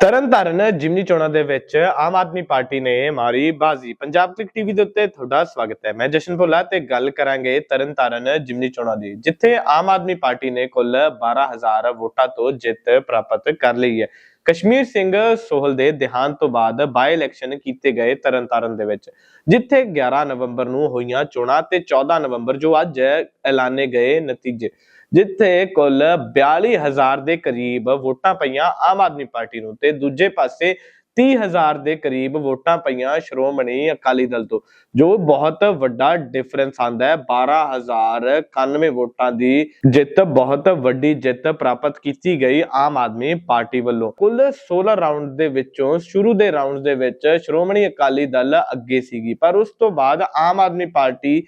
ਤਰਨਤਾਰਨ ਜਿਮਨੀ ਚੋਣਾਂ ਦੇ ਵਿੱਚ ਆਮ ਆਦਮੀ ਪਾਰਟੀ ਨੇ ਮਾਰੀ ਬਾਜ਼ੀ। ਪੰਜਾਬ ਕਲਿਕ ਟੀਵੀ ਦੇ ਉੱਤੇ ਤੁਹਾਡਾ ਸਵਾਗਤ ਹੈ। ਮੈਂ ਜਸ਼ਨ ਭੋਲਾ ਤੇ ਗੱਲ ਕਰਾਂਗੇ ਤਰਨਤਾਰਨ ਜਿਮਨੀ ਚੋਣਾਂ ਦੀ, ਜਿੱਥੇ ਆਮ ਆਦਮੀ ਪਾਰਟੀ ਨੇ ਕੁੱਲ 12000 ਵੋਟਾਂ ਤੋਂ ਜਿੱਤ ਪ੍ਰਾਪਤ ਕਰ ਲਈ ਹੈ। ਕਸ਼ਮੀਰ ਸਿੰਘ ਸੋਹਲ ਦੇ ਦੇਹਾਂਤ ਤੋਂ ਬਾਅਦ ਬਾਈ ਇਲੈਕਸ਼ਨ ਕੀਤੇ ਗਏ ਤਰਨਤਾਰਨ ਦੇ ਵਿੱਚ, ਜਿੱਥੇ 11 ਨਵੰਬਰ ਨੂੰ ਹੋਈਆਂ ਚੋਣਾਂ ਤੇ 14 ਨਵੰਬਰ ਜੋ ਅੱਜ ਐਲਾਨੇ ਗਏ ਨਤੀਜੇ। ਜਿੱਥੇ ਕੁੱਲ 42000 ਦੇ ਕਰੀਬ ਵੋਟਾਂ ਪਈਆਂ ਆਮ ਆਦਮੀ ਪਾਰਟੀ ਨੂੰ ਤੇ ਦੂਜੇ ਪਾਸੇ 30000 ਦੇ ਕਰੀਬ ਵੋਟਾਂ ਪਈਆਂ ਸ਼੍ਰੋਮਣੀ ਅਕਾਲੀ ਦਲ ਤੋਂ, ਜੋ ਬਹੁਤ ਵੱਡਾ ਡਿਫਰੈਂਸ ਆਂਦਾ ਹੈ। 12091 ਵੋਟਾਂ ਦੀ ਜਿੱਤ, ਬਹੁਤ ਵੱਡੀ ਜਿੱਤ ਪ੍ਰਾਪਤ ਕੀਤੀ ਗਈ ਆਮ ਆਦਮੀ ਪਾਰਟੀ ਵੱਲੋਂ। ਕੁੱਲ 16 ਰਾਉਂਡ ਦੇ ਵਿੱਚੋਂ ਸ਼ੁਰੂ ਦੇ ਰਾਉਂਡ ਦੇ ਵਿੱਚ ਸ਼੍ਰੋਮਣੀ ਅਕਾਲੀ ਦਲ ਅੱਗੇ ਸੀਗੀ, ਪਰ ਉਸ ਤੋਂ ਬਾਅਦ ਆਮ ਆਦਮੀ ਪਾਰਟੀ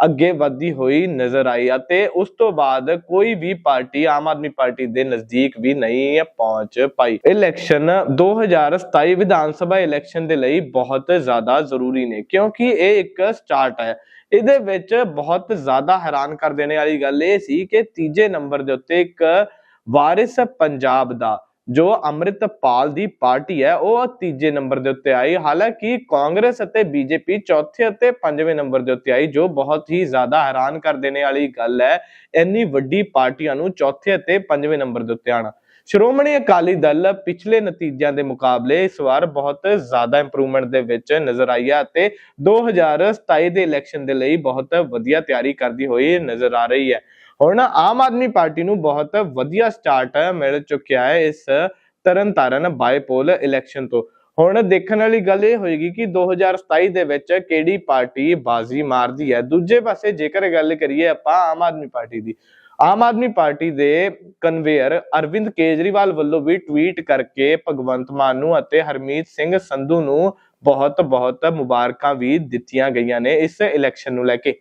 ਅੱਗੇ ਵਧਦੀ ਹੋਈ ਨਜ਼ਰ ਆਈ ਅਤੇ ਉਸ ਤੋਂ ਬਾਅਦ ਕੋਈ ਵੀ ਪਾਰਟੀ, ਆਮ ਆਦਮੀ ਪਾਰਟੀ ਦੇ ਨਜ਼ਦੀਕ ਵੀ ਨਹੀਂ ਪਹੁੰਚ ਪਾਈ। ਇਲੈਕਸ਼ਨ 2027 ਵਿਧਾਨ ਸਭਾ ਇਲੈਕਸ਼ਨ ਦੇ ਲਈ ਬਹੁਤ ਜ਼ਿਆਦਾ ਜ਼ਰੂਰੀ ਨੇ ਕਿਉਂਕਿ ਇਹ ਇੱਕ ਸਟਾਰਟ ਹੈ। ਇਹਦੇ ਵਿੱਚ ਬਹੁਤ ਜ਼ਿਆਦਾ ਹੈਰਾਨ ਕਰ ਦੇਣੇ ਵਾਲੀ ਗੱਲ ਇਹ ਸੀ ਕਿ ਤੀਜੇ ਨੰਬਰ ਦੇ ਉੱਤੇ ਇੱਕ ਵਾਰਿਸ ਪੰਜਾਬ ਦਾ ਜੋ ਅੰਮ੍ਰਿਤਪਾਲ ਦੀ ਪਾਰਟੀ ਹੈ, ਉਹ ਤੀਜੇ ਨੰਬਰ ਦੇ ਉੱਤੇ ਆਈ। ਹਾਲਾਂਕਿ ਕਾਂਗਰਸ ਅਤੇ ਬੀਜੇਪੀ ਚੌਥੇ ਅਤੇ ਪੰਜਵੇਂ ਨੰਬਰ ਦੇ ਉੱਤੇ ਆਈ, ਜੋ ਬਹੁਤ ਹੀ ਜ਼ਿਆਦਾ ਹੈਰਾਨ ਕਰ ਦੇਣੇ ਵਾਲੀ ਗੱਲ ਹੈ, ਇੰਨੀ ਵੱਡੀ ਪਾਰਟੀਆਂ ਨੂੰ ਚੌਥੇ ਅਤੇ ਪੰਜਵੇਂ ਨੰਬਰ ਦੇ ਉੱਤੇ ਆਣਾ ਸ਼੍ਰੋਮਣੀ ਅਕਾਲੀ ਦਲ ਪਿਛਲੇ ਨਤੀਜਿਆਂ ਦੇ ਮੁਕਾਬਲੇ ਇਸ ਵਾਰ ਬਹੁਤ ਜ਼ਿਆਦਾ ਇੰਪਰੂਵਮੈਂਟ ਦੇ ਵਿੱਚ ਨਜ਼ਰ ਆਈ ਹੈ ਅਤੇ 2027 ਦੇ ਇਲੈਕਸ਼ਨ ਦੇ ਲਈ ਬਹੁਤ ਵਧੀਆ ਤਿਆਰੀ ਕਰਦੀ ਹੋਈ ਨਜ਼ਰ ਆ ਰਹੀ ਹੈ। ਹੁਣ ਆਮ ਆਦਮੀ ਪਾਰਟੀ ਨੂੰ ਬਹੁਤ ਵਧੀਆ ਸਟਾਰਟ ਮਿਲ ਚੁੱਕਿਆ ਹੈ ਇਸ ਤਰਨਤਾਰਨ ਬਾਈਪੋਲ ਇਲੈਕਸ਼ਨ ਤੋਂ। ਹੁਣ ਦੇਖਣ ਵਾਲੀ ਗੱਲ ਇਹ ਹੋਏਗੀ ਕਿ 2027 ਦੇ ਵਿੱਚ ਕਿਹੜੀ ਪਾਰਟੀ ਬਾਜ਼ੀ ਮਾਰਦੀ ਹੈ? ਦੂਜੇ ਪਾਸੇ ਜੇਕਰ ਗੱਲ ਕਰੀਏ ਆਪਾਂ ਆਮ ਆਦਮੀ ਪਾਰਟੀ ਦੀ, ਆਮ ਆਦਮੀ ਪਾਰਟੀ ਦੇ ਕਨਵੇਅਰ ਅਰਵਿੰਦ ਕੇਜਰੀਵਾਲ ਵੱਲੋਂ ਵੀ ਟਵੀਟ ਕਰਕੇ ਭਗਵੰਤ ਮਾਨ ਨੂੰ ਅਤੇ ਹਰਮੀਤ ਸਿੰਘ ਸੰਧੂ ਨੂੰ ਬਹੁਤ ਬਹੁਤ ਮੁਬਾਰਕਾਂ ਵੀ ਦਿੱਤੀਆਂ ਗਈਆਂ ਨੇ ਇਸ ਇਲੈਕਸ਼ਨ ਨੂੰ ਲੈ ਕੇ।